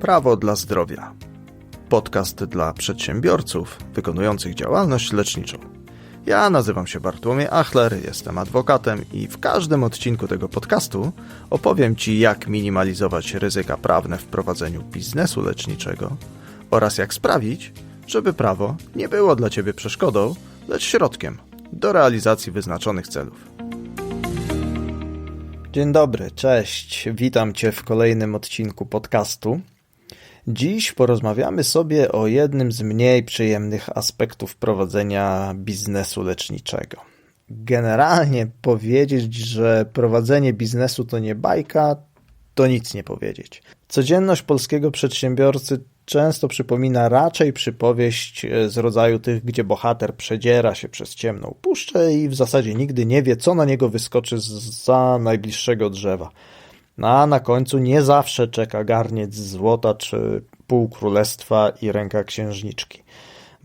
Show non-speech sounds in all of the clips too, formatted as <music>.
Prawo dla zdrowia. Podcast dla przedsiębiorców wykonujących działalność leczniczą. Ja nazywam się Bartłomiej Achler, jestem adwokatem i w każdym odcinku tego podcastu opowiem Ci, jak minimalizować ryzyka prawne w prowadzeniu biznesu leczniczego oraz jak sprawić, żeby prawo nie było dla Ciebie przeszkodą, lecz środkiem do realizacji wyznaczonych celów. Dzień dobry, cześć. Witam Cię w kolejnym odcinku podcastu. Dziś porozmawiamy sobie o jednym z mniej przyjemnych aspektów prowadzenia biznesu leczniczego. Generalnie powiedzieć, że prowadzenie biznesu to nie bajka, to nic nie powiedzieć. Codzienność polskiego przedsiębiorcy często przypomina raczej przypowieść e, z rodzaju tych, gdzie bohater przedziera się przez ciemną puszczę i w zasadzie nigdy nie wie, co na niego wyskoczy za najbliższego drzewa. No, a na końcu nie zawsze czeka garniec złota czy pół królestwa i ręka księżniczki.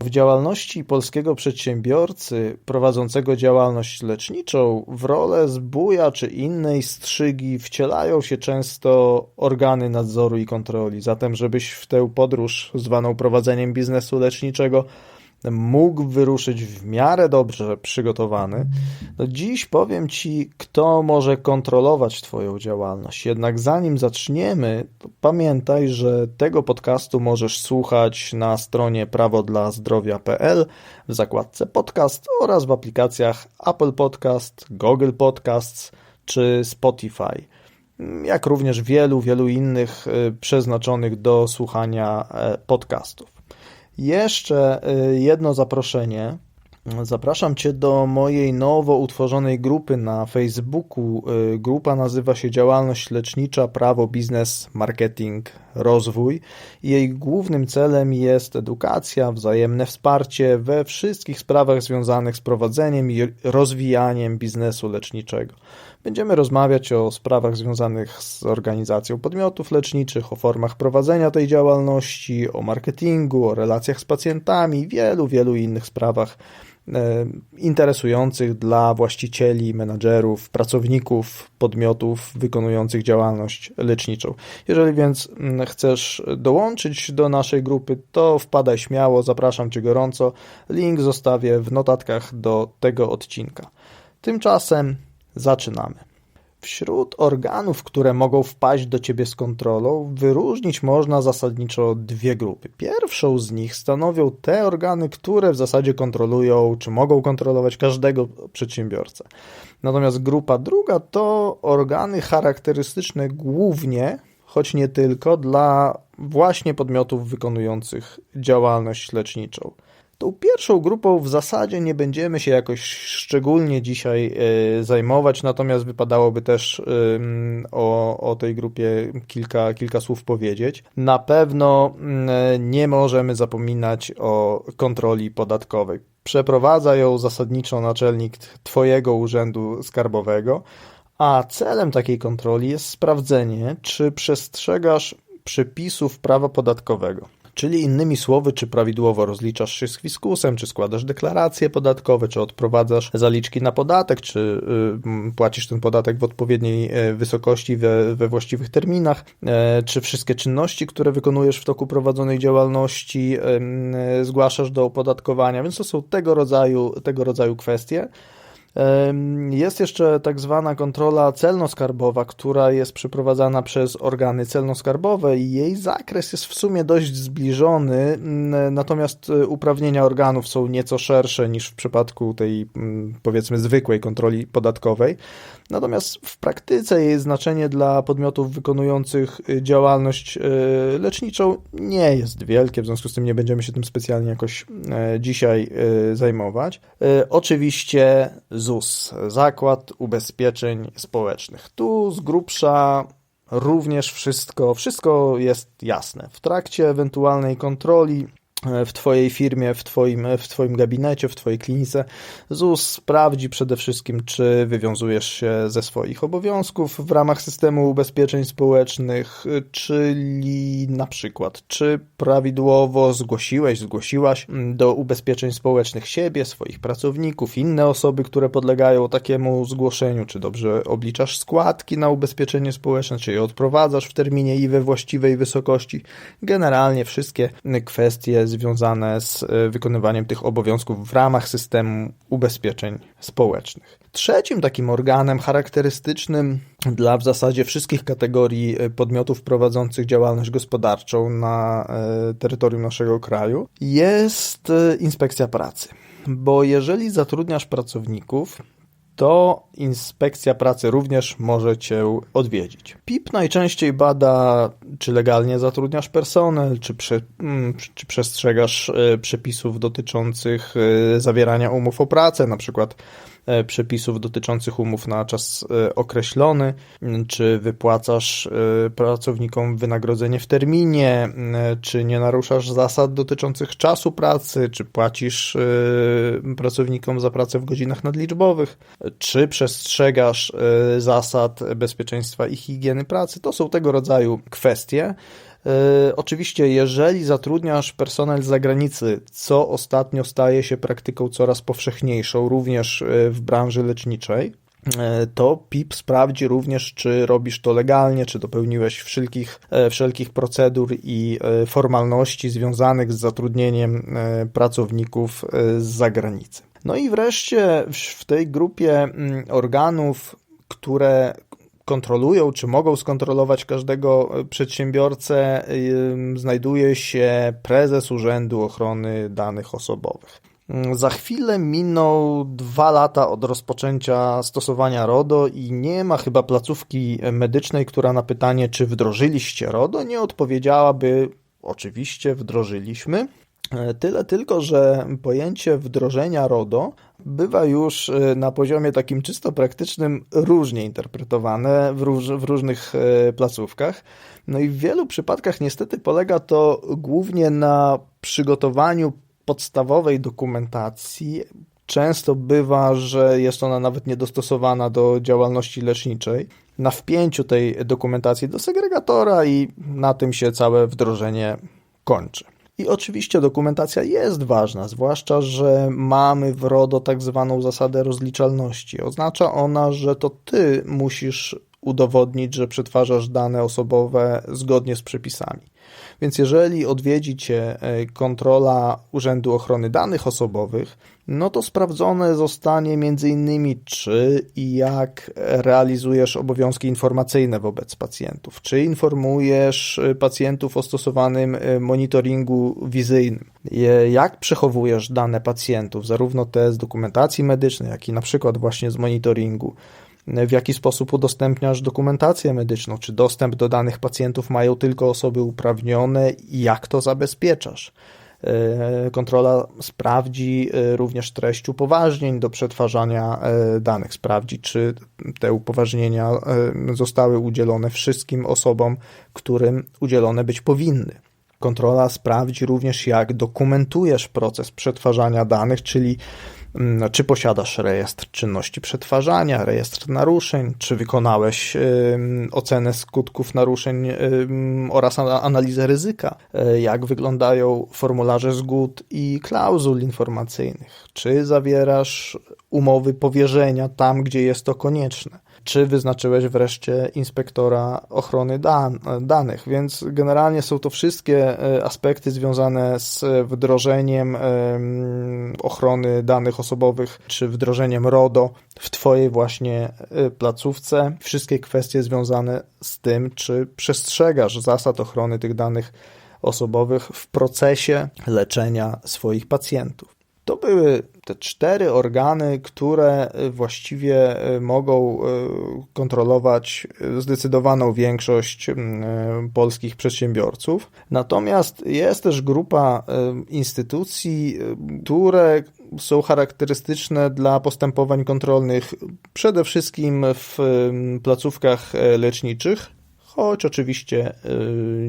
W działalności polskiego przedsiębiorcy prowadzącego działalność leczniczą w rolę zbója czy innej strzygi wcielają się często organy nadzoru i kontroli. Zatem, żebyś w tę podróż zwaną prowadzeniem biznesu leczniczego mógł wyruszyć w miarę dobrze przygotowany, no dziś powiem Ci, kto może kontrolować Twoją działalność. Jednak zanim zaczniemy, to pamiętaj, że tego podcastu możesz słuchać na stronie prawodlazdrowia.pl w zakładce podcast oraz w aplikacjach Apple Podcast, Google Podcasts czy Spotify jak również wielu, wielu innych y, przeznaczonych do słuchania e, podcastów. Jeszcze y, jedno zaproszenie. Zapraszam Cię do mojej nowo utworzonej grupy na Facebooku. Y, grupa nazywa się Działalność Lecznicza, Prawo, Biznes, Marketing, Rozwój. Jej głównym celem jest edukacja, wzajemne wsparcie we wszystkich sprawach związanych z prowadzeniem i rozwijaniem biznesu leczniczego. Będziemy rozmawiać o sprawach związanych z organizacją podmiotów leczniczych, o formach prowadzenia tej działalności, o marketingu, o relacjach z pacjentami, wielu, wielu innych sprawach interesujących dla właścicieli, menadżerów, pracowników podmiotów wykonujących działalność leczniczą. Jeżeli więc mm, chcesz dołączyć do naszej grupy, to wpadaj śmiało, zapraszam Cię gorąco. Link zostawię w notatkach do tego odcinka. Tymczasem Zaczynamy. Wśród organów, które mogą wpaść do ciebie z kontrolą, wyróżnić można zasadniczo dwie grupy. Pierwszą z nich stanowią te organy, które w zasadzie kontrolują, czy mogą kontrolować każdego przedsiębiorcę. Natomiast grupa druga to organy charakterystyczne głównie, choć nie tylko, dla właśnie podmiotów wykonujących działalność leczniczą. Tą pierwszą grupą w zasadzie nie będziemy się jakoś szczególnie dzisiaj e, zajmować, natomiast wypadałoby też o, o tej grupie kilka, kilka słów powiedzieć. Na pewno nie możemy zapominać o kontroli podatkowej. Przeprowadza ją zasadniczo naczelnik Twojego urzędu skarbowego, a celem takiej kontroli jest sprawdzenie, czy przestrzegasz przepisów prawa podatkowego. Czyli innymi słowy, czy prawidłowo rozliczasz się z fiskusem, czy składasz deklaracje podatkowe, czy odprowadzasz zaliczki na podatek, czy y, płacisz ten podatek w odpowiedniej e, wysokości we, we właściwych terminach, e, czy wszystkie czynności, które wykonujesz w toku prowadzonej działalności zgłaszasz do opodatkowania, więc to są tego rodzaju, tego rodzaju kwestie. Jest jeszcze tak zwana kontrola celno-skarbowa, która jest przeprowadzana przez organy celno-skarbowe i jej zakres jest w sumie dość zbliżony, natomiast e, uprawnienia organów są nieco szersze niż w przypadku tej powiedzmy zwykłej kontroli podatkowej. Natomiast w praktyce jej znaczenie dla podmiotów wykonujących e, działalność e, leczniczą nie jest wielkie, w związku z tym nie będziemy się tym specjalnie jakoś dzisiaj zajmować. Oczywiście ZUS, Zakład Ubezpieczeń Społecznych. Tu z grubsza również wszystko, wszystko jest jasne. W trakcie ewentualnej kontroli w Twojej firmie, w twoim, w twoim gabinecie, w Twojej klinice. ZUS sprawdzi przede wszystkim, czy wywiązujesz się ze swoich obowiązków w ramach systemu ubezpieczeń społecznych, czyli na przykład, czy prawidłowo zgłosiłeś, zgłosiłaś do ubezpieczeń społecznych siebie, swoich pracowników, inne osoby, które podlegają takiemu zgłoszeniu, czy dobrze obliczasz składki na ubezpieczenie społeczne, czy je odprowadzasz w terminie i we właściwej wysokości. Generalnie wszystkie kwestie związane z e, wykonywaniem tych obowiązków w ramach systemu ubezpieczeń społecznych. Trzecim takim organem charakterystycznym dla w zasadzie wszystkich kategorii e, podmiotów prowadzących działalność gospodarczą na e, terytorium naszego kraju jest inspekcja pracy. Bo jeżeli zatrudniasz pracowników, to inspekcja pracy również może Cię odwiedzić. PIP najczęściej bada, czy legalnie zatrudniasz personel, czy, prze, mm, czy przestrzegasz e, przepisów dotyczących e, zawierania umów o pracę, na przykład przepisów dotyczących umów na czas e, określony, czy wypłacasz e, pracownikom wynagrodzenie w terminie, czy nie naruszasz zasad dotyczących czasu pracy, czy płacisz pracownikom za pracę w godzinach nadliczbowych, czy przestrzegasz zasad bezpieczeństwa i higieny pracy. To są tego rodzaju kwestie. E, oczywiście, jeżeli zatrudniasz personel z zagranicy, co ostatnio staje się praktyką coraz powszechniejszą, również e, w branży leczniczej, e, to PIP sprawdzi również, czy robisz to legalnie, czy dopełniłeś wszelkich, wszelkich procedur i formalności związanych z zatrudnieniem pracowników z zagranicy. No i wreszcie w tej grupie mm, organów, które kontrolują, czy mogą skontrolować każdego e, przedsiębiorcę, znajduje się prezes Urzędu Ochrony Danych Osobowych. Mm, za chwilę miną dwa lata od rozpoczęcia stosowania RODO i nie ma chyba placówki medycznej, która na pytanie, czy wdrożyliście RODO, nie odpowiedziałaby, oczywiście wdrożyliśmy. E, tyle tylko, że pojęcie wdrożenia RODO bywa już e, na poziomie takim czysto praktycznym różnie interpretowane w, róż, w różnych e, placówkach. No i w wielu przypadkach niestety polega to głównie na przygotowaniu podstawowej dokumentacji. Często bywa, że jest ona nawet niedostosowana do działalności leczniczej, na wpięciu tej dokumentacji do segregatora i na tym się całe wdrożenie kończy. I oczywiście dokumentacja jest ważna, zwłaszcza, że mamy w RODO tak zwaną zasadę rozliczalności. Oznacza ona, że to ty musisz udowodnić, że przetwarzasz dane osobowe zgodnie z przepisami. Więc jeżeli odwiedzi Cię e, kontrola Urzędu Ochrony Danych Osobowych, no to sprawdzone zostanie m.in. czy i jak realizujesz obowiązki informacyjne wobec pacjentów, czy informujesz e, pacjentów o stosowanym e, monitoringu wizyjnym, jak przechowujesz dane pacjentów, zarówno te z dokumentacji medycznej, jak i na przykład właśnie z monitoringu, w jaki sposób udostępniasz dokumentację medyczną, czy dostęp do danych pacjentów mają tylko osoby uprawnione i jak to zabezpieczasz. E, kontrola sprawdzi e, również treść upoważnień do przetwarzania e, danych, sprawdzi, czy te upoważnienia zostały udzielone wszystkim osobom, którym udzielone być powinny. Kontrola sprawdzi również, jak dokumentujesz proces przetwarzania danych, czyli czy posiadasz rejestr czynności przetwarzania, rejestr naruszeń, czy wykonałeś ocenę skutków naruszeń oraz analizę ryzyka, e, jak wyglądają formularze zgód i klauzul informacyjnych, czy zawierasz umowy powierzenia tam, gdzie jest to konieczne czy wyznaczyłeś wreszcie inspektora ochrony dan danych. Więc generalnie są to wszystkie e, aspekty związane z wdrożeniem ochrony danych osobowych, czy wdrożeniem RODO w Twojej właśnie e, placówce. Wszystkie kwestie związane z tym, czy przestrzegasz zasad ochrony tych danych osobowych w procesie leczenia swoich pacjentów. To były te cztery organy, które właściwie e, mogą e, kontrolować zdecydowaną większość polskich przedsiębiorców. Natomiast jest też grupa instytucji, które są charakterystyczne dla postępowań kontrolnych przede wszystkim w placówkach leczniczych, choć oczywiście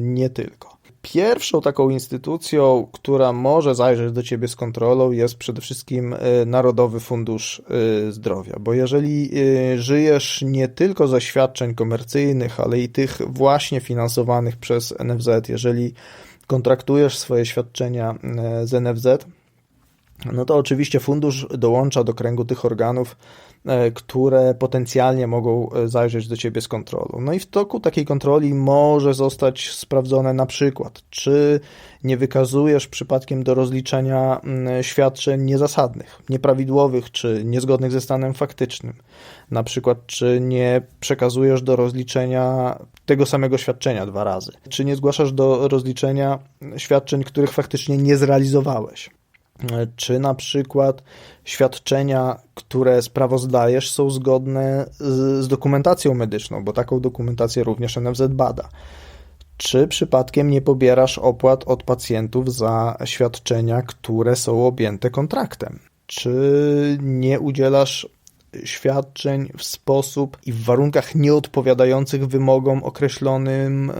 nie tylko. Pierwszą taką instytucją, która może zajrzeć do ciebie z kontrolą, jest przede wszystkim Narodowy Fundusz Zdrowia, bo jeżeli żyjesz nie tylko ze świadczeń komercyjnych, ale i tych właśnie finansowanych przez NFZ, jeżeli kontraktujesz swoje świadczenia z NFZ, no to oczywiście fundusz dołącza do kręgu tych organów, które potencjalnie mogą e, zajrzeć do ciebie z kontrolą. No i w toku takiej kontroli może zostać sprawdzone na przykład, czy nie wykazujesz przypadkiem do rozliczenia świadczeń niezasadnych, nieprawidłowych czy niezgodnych ze stanem faktycznym. Na przykład, czy nie przekazujesz do rozliczenia tego samego świadczenia dwa razy, czy nie zgłaszasz do rozliczenia świadczeń, których faktycznie nie zrealizowałeś czy na przykład świadczenia, które sprawozdajesz, są zgodne z, z, dokumentacją medyczną, bo taką dokumentację również NFZ bada. Czy przypadkiem nie pobierasz opłat od pacjentów za świadczenia, które są objęte kontraktem? Czy nie udzielasz świadczeń w sposób i w warunkach nieodpowiadających wymogom określonym e,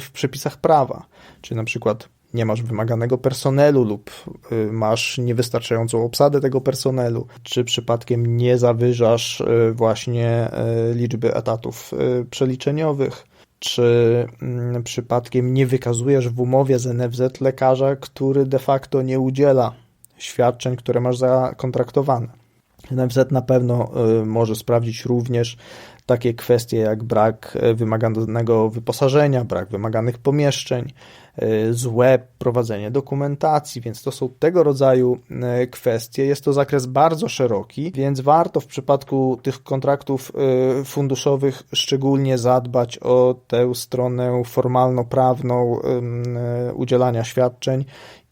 w przepisach prawa? Czy na przykład nie masz wymaganego personelu lub y, masz niewystarczającą obsadę tego personelu, czy przypadkiem nie zawyżasz y, właśnie y, liczby etatów przeliczeniowych, czy mm, przypadkiem nie wykazujesz w umowie z NFZ lekarza, który de facto nie udziela świadczeń, które masz zakontraktowane. NFZ na pewno może sprawdzić również takie kwestie jak brak wymaganego wyposażenia, brak wymaganych pomieszczeń, E, złe prowadzenie dokumentacji, więc to są tego rodzaju e, kwestie. Jest to zakres bardzo szeroki, więc warto w przypadku tych kontraktów e, funduszowych szczególnie zadbać o tę stronę formalno-prawną udzielania świadczeń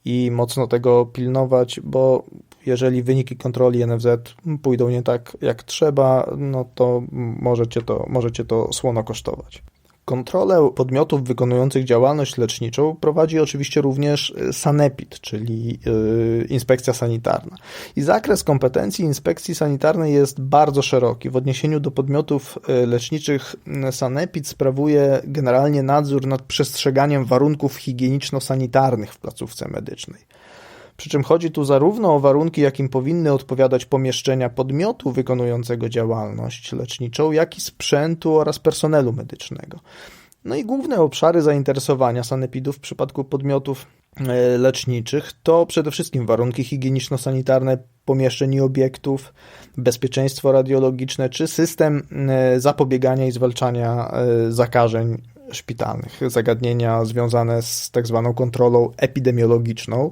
i mocno tego pilnować, bo jeżeli wyniki kontroli NFZ pójdą nie tak jak trzeba, no to możecie to, możecie to słono kosztować. Kontrolę podmiotów wykonujących działalność leczniczą prowadzi oczywiście również y, Sanepid, czyli y, inspekcja sanitarna. I zakres kompetencji inspekcji sanitarnej jest bardzo szeroki. W odniesieniu do podmiotów y, leczniczych Sanepid sprawuje generalnie nadzór nad przestrzeganiem warunków higieniczno-sanitarnych w placówce medycznej. Przy czym chodzi tu zarówno o warunki, jakim powinny odpowiadać pomieszczenia podmiotu wykonującego działalność leczniczą, jak i sprzętu oraz personelu medycznego. No i główne obszary zainteresowania sanepidów w przypadku podmiotów e, leczniczych to przede wszystkim warunki higieniczno-sanitarne pomieszczeń i obiektów, bezpieczeństwo radiologiczne czy system e, zapobiegania i zwalczania e, zakażeń szpitalnych, zagadnienia związane z tak zwaną kontrolą epidemiologiczną,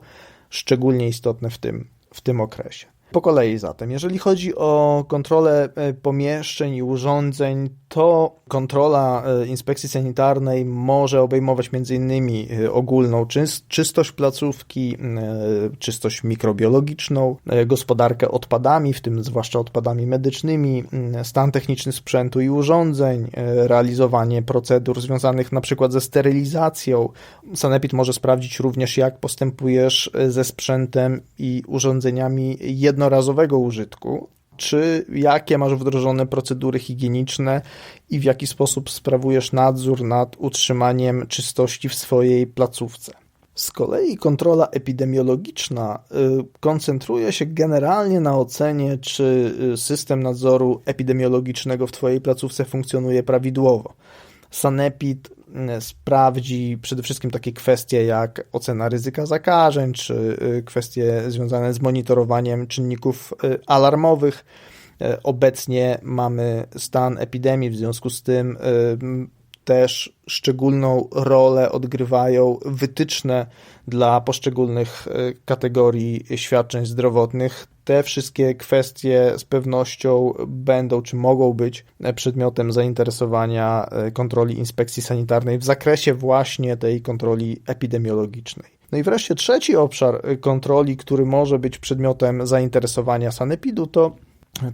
szczególnie istotne w tym, w tym okresie. Po kolei zatem, jeżeli chodzi o kontrolę e, pomieszczeń i urządzeń, to kontrola e, inspekcji sanitarnej może obejmować m.in. E, ogólną czystość placówki, czystość mikrobiologiczną, gospodarkę odpadami, w tym zwłaszcza odpadami medycznymi, stan techniczny sprzętu i urządzeń, realizowanie procedur związanych np. ze sterylizacją. Sanepid może sprawdzić również, jak postępujesz ze sprzętem i urządzeniami jednorazowego użytku, czy jakie masz wdrożone procedury higieniczne i w jaki sposób sprawujesz nadzór nad utrzymaniem czystości w swojej placówce. Z kolei kontrola epidemiologiczna y, koncentruje się generalnie na ocenie, czy y, system nadzoru epidemiologicznego w Twojej placówce funkcjonuje prawidłowo. Sanepid sprawdzi przede wszystkim takie kwestie jak ocena ryzyka zakażeń, czy y, kwestie związane z monitorowaniem czynników y, alarmowych. Obecnie mamy stan epidemii, w związku z tym też szczególną rolę odgrywają wytyczne dla poszczególnych kategorii świadczeń zdrowotnych, te wszystkie kwestie z pewnością będą czy mogą być przedmiotem zainteresowania e, kontroli inspekcji sanitarnej w zakresie właśnie tej kontroli epidemiologicznej. No i wreszcie trzeci obszar e, kontroli, który może być przedmiotem zainteresowania sanepidu, to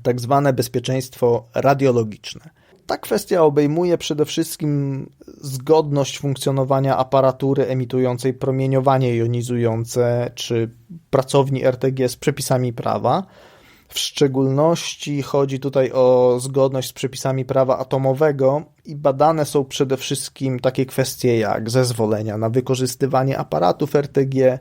tak zwane bezpieczeństwo radiologiczne. Ta kwestia obejmuje przede wszystkim zgodność funkcjonowania aparatury emitującej promieniowanie jonizujące czy pracowni RTG z przepisami prawa, W szczególności chodzi tutaj o zgodność z przepisami prawa atomowego i badane są przede wszystkim takie kwestie jak zezwolenia na wykorzystywanie aparatów RTG,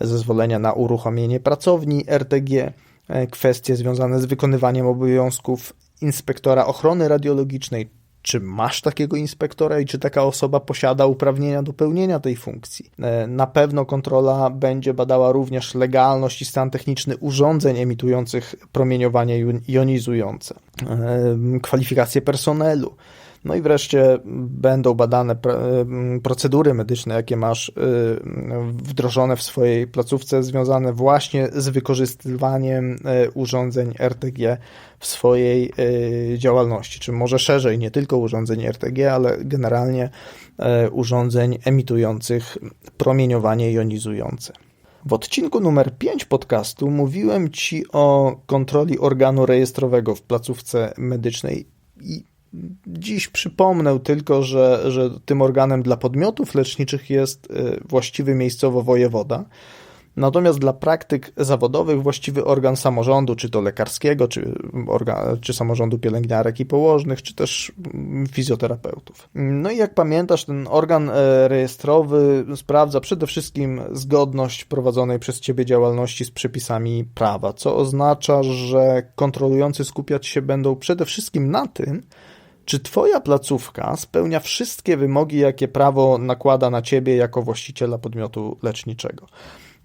zezwolenia na uruchomienie pracowni RTG, e, kwestie związane z wykonywaniem obowiązków inspektora ochrony radiologicznej, czy masz takiego inspektora i czy taka osoba posiada uprawnienia do pełnienia tej funkcji. E, na pewno kontrola będzie badała również legalność i stan techniczny urządzeń emitujących promieniowanie jonizujące, e, kwalifikacje personelu, no i wreszcie będą badane y, procedury medyczne, jakie masz y, wdrożone w swojej placówce, związane właśnie z wykorzystywaniem y, urządzeń RTG w swojej działalności, czy może szerzej, nie tylko urządzeń RTG, ale generalnie urządzeń emitujących promieniowanie jonizujące. W odcinku numer 5 podcastu mówiłem Ci o kontroli organu rejestrowego w placówce medycznej i Dziś przypomnę tylko, że, że tym organem dla podmiotów leczniczych jest y, właściwy miejscowo wojewoda. Natomiast dla praktyk zawodowych właściwy organ samorządu, czy to lekarskiego, czy, organ, czy samorządu pielęgniarek i położnych, czy też fizjoterapeutów. No i jak pamiętasz, ten organ e, rejestrowy sprawdza przede wszystkim zgodność prowadzonej przez Ciebie działalności z przepisami prawa, co oznacza, że kontrolujący skupiać się będą przede wszystkim na tym, czy Twoja placówka spełnia wszystkie wymogi, jakie prawo nakłada na Ciebie jako właściciela podmiotu leczniczego?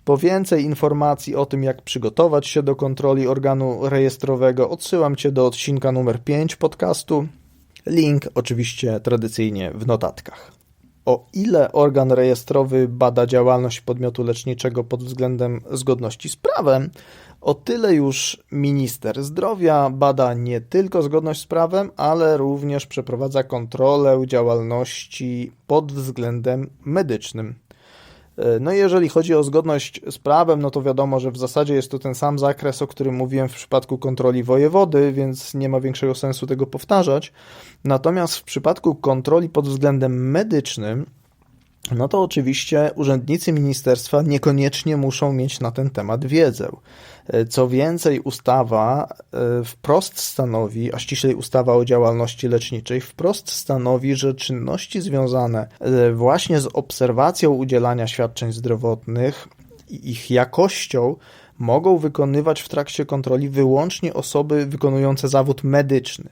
Po więcej informacji o tym, jak przygotować się do kontroli organu rejestrowego, odsyłam Cię do odcinka numer 5 podcastu. Link oczywiście tradycyjnie w notatkach. O ile organ rejestrowy bada działalność podmiotu leczniczego pod względem zgodności z prawem, o tyle już minister zdrowia bada nie tylko zgodność z prawem, ale również przeprowadza kontrolę działalności pod względem medycznym. E, no i jeżeli chodzi o zgodność z prawem, no to wiadomo, że w zasadzie jest to ten sam zakres, o którym mówiłem w przypadku kontroli wojewody, więc nie ma większego sensu tego powtarzać. Natomiast w przypadku kontroli pod względem medycznym, no to oczywiście urzędnicy ministerstwa niekoniecznie muszą mieć na ten temat wiedzę. Co więcej, ustawa e, wprost stanowi, a ściślej ustawa o działalności leczniczej, wprost stanowi, że czynności związane e, właśnie z obserwacją udzielania świadczeń zdrowotnych i ich jakością mogą wykonywać w trakcie kontroli wyłącznie osoby wykonujące zawód medyczny.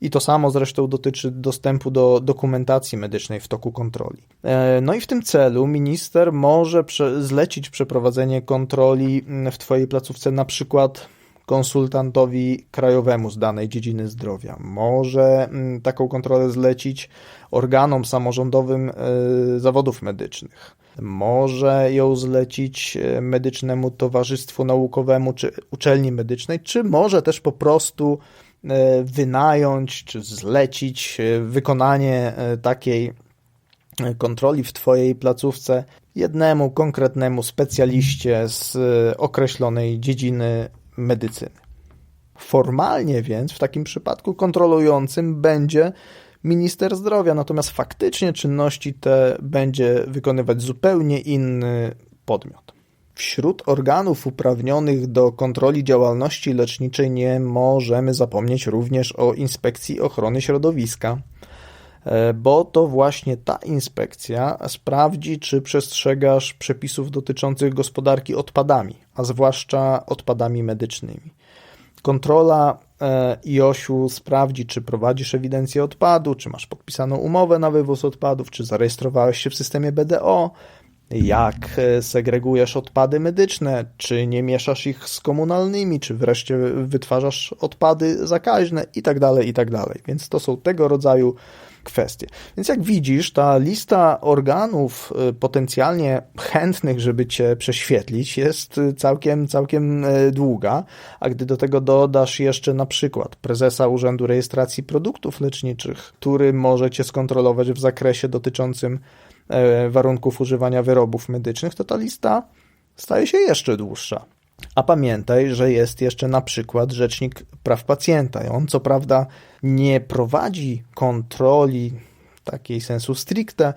I to samo zresztą dotyczy dostępu do dokumentacji medycznej w toku kontroli. E, no i w tym celu minister może zlecić przeprowadzenie kontroli w Twojej placówce na przykład konsultantowi krajowemu z danej dziedziny zdrowia. Może taką kontrolę zlecić organom samorządowym e, zawodów medycznych. Może ją zlecić e, medycznemu towarzystwu naukowemu czy uczelni medycznej, czy może też po prostu wynająć czy zlecić e, wykonanie e, takiej kontroli w Twojej placówce jednemu konkretnemu specjaliście z określonej dziedziny medycyny. Formalnie więc w takim przypadku kontrolującym będzie minister zdrowia, natomiast faktycznie czynności te będzie wykonywać zupełnie inny podmiot. Wśród organów uprawnionych do kontroli działalności leczniczej nie możemy zapomnieć również o Inspekcji Ochrony Środowiska, e, bo to właśnie ta inspekcja sprawdzi, czy przestrzegasz przepisów dotyczących gospodarki odpadami, a zwłaszcza odpadami medycznymi. Kontrola e, IOŚ-u sprawdzi, czy prowadzisz ewidencję odpadu, czy masz podpisaną umowę na wywóz odpadów, czy zarejestrowałeś się w systemie BDO, jak e, segregujesz odpady medyczne, czy nie mieszasz ich z komunalnymi, czy wreszcie wytwarzasz odpady zakaźne i tak dalej, i tak. Więc to są tego rodzaju kwestie. Więc jak widzisz, ta lista organów e, potencjalnie chętnych, żeby cię prześwietlić, jest całkiem, całkiem e, długa, a gdy do tego dodasz jeszcze na przykład prezesa Urzędu Rejestracji Produktów Leczniczych, który może cię skontrolować w zakresie dotyczącym E, warunków używania wyrobów medycznych, to ta lista staje się jeszcze dłuższa. A pamiętaj, że jest jeszcze na przykład Rzecznik Praw Pacjenta. On co prawda nie prowadzi kontroli takiej sensu stricte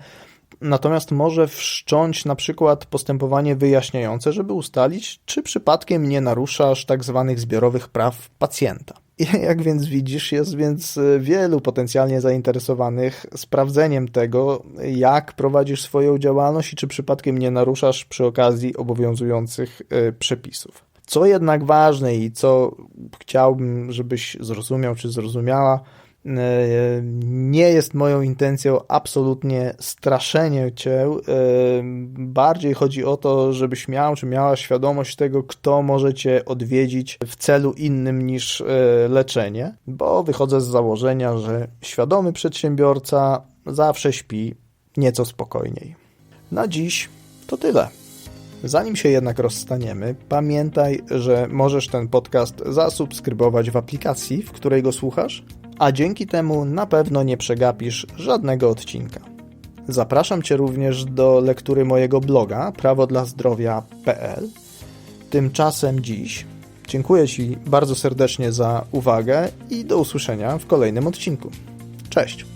natomiast może wszcząć na przykład postępowanie wyjaśniające, żeby ustalić, czy przypadkiem nie naruszasz tak zwanych zbiorowych praw pacjenta. <laughs> Jak więc widzisz, jest więc wielu potencjalnie zainteresowanych sprawdzeniem tego, jak prowadzisz swoją działalność i czy przypadkiem nie naruszasz przy okazji obowiązujących e, przepisów. Co jednak ważne i co chciałbym, żebyś zrozumiał czy zrozumiała, e, nie jest moją intencją absolutnie straszenie cię. E, bardziej chodzi o to, żebyś miał czy miała świadomość tego, kto może cię odwiedzić w celu innym niż e, leczenie, bo wychodzę z założenia, że świadomy przedsiębiorca zawsze śpi nieco spokojniej. Na dziś to tyle. Zanim się jednak rozstaniemy, pamiętaj, że możesz ten podcast zasubskrybować w aplikacji, w której go słuchasz, a dzięki temu na pewno nie przegapisz żadnego odcinka. Zapraszam Cię również do lektury mojego bloga prawodlazdrowia.pl. Tymczasem dziś dziękuję Ci bardzo serdecznie za uwagę i do usłyszenia w kolejnym odcinku. Cześć!